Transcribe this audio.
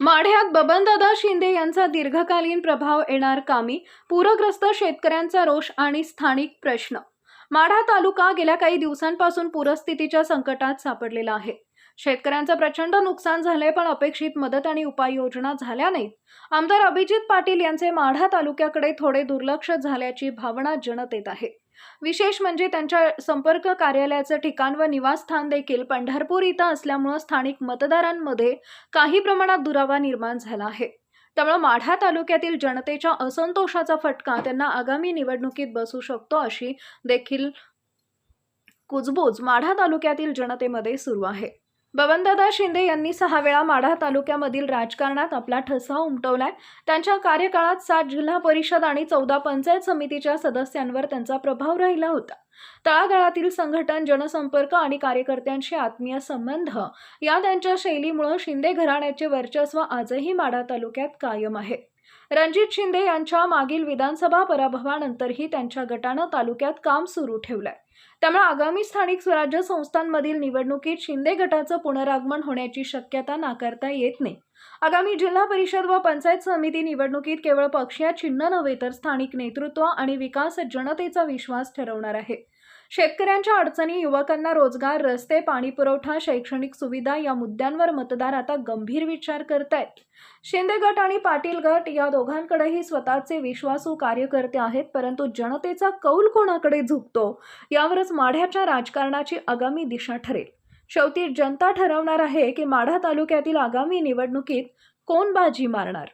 माढ्यात बबनदादा शिंदे यांचा दीर्घकालीन प्रभाव येणार कामी पूरग्रस्त शेतकऱ्यांचा रोष आणि स्थानिक प्रश्न. माढा तालुका गेल्या काही दिवसांपासून पूरस्थितीच्या संकटात सापडलेला आहे. शेतकऱ्यांचं प्रचंड नुकसान झालंय पण अपेक्षित मदत आणि उपाययोजना झाल्या नाहीत. आमदार अभिजित पाटील यांचे माढा तालुक्याकडे थोडे दुर्लक्ष झाल्याची भावना जनतेत आहे. विशेष म्हणजे त्यांच्या संपर्क कार्यालयाचं ठिकाण व निवासस्थान देखील पंढरपूर इथं असल्यामुळं स्थानिक मतदारांमध्ये काही प्रमाणात दुरावा निर्माण झाला आहे. त्यामुळे माढा तालुक्यातील जनतेच्या असंतोषाचा फटका त्यांना आगामी निवडणुकीत बसू शकतो अशी देखील कुजबूज माढा तालुक्यातील जनतेमध्ये सुरू आहे. बबनदादा शिंदे यांनी सहा वेळा माढा तालुक्यामधील राजकारणात आपला ठसा उमटवलाय. त्यांच्या कार्यकाळात सात जिल्हा परिषद आणि चौदा पंचायत समितीच्या सदस्यांवर त्यांचा प्रभाव राहिला होता. तळागाळातील संघटन जनसंपर्क आणि कार्यकर्त्यांशी आत्मीय संबंध या त्यांच्या शैलीमुळे शिंदे घराण्याचे वर्चस्व आजही माढा तालुक्यात कायम आहे. रणजित शिंदे यांच्या मागील विधानसभा पराभवानंतरही त्यांच्या गटानं तालुक्यात काम सुरू ठेवलंय. त्यामुळे आगामी स्थानिक स्वराज्य संस्थांमधील निवडणुकीत शिंदे गटाचं पुनरागमन होण्याची शक्यता नाकारता येत नाही. आगामी जिल्हा परिषद व पंचायत समिती निवडणुकीत केवळ पक्षीय चिन्ह नव्हे तर स्थानिक नेतृत्व आणि विकास जनतेचा विश्वास ठरवणार आहे. शेतकऱ्यांच्या अडचणी युवकांना रोजगार रस्ते पाणी पुरवठा शैक्षणिक सुविधा या मुद्द्यांवर मतदार आता गंभीर विचार करतायत. शिंदे गट आणि पाटील गट या दोघांकडेही स्वतःचे विश्वासू कार्यकर्ते आहेत परंतु जनतेचा कौल कोणाकडे झुकतो यावरच माढ्याच्या राजकारणाची आगामी दिशा ठरेल. शेवटी जनता ठरवणार आहे की माढा तालुक्यातील आगामी निवडणुकीत कोण बाजी मारणार?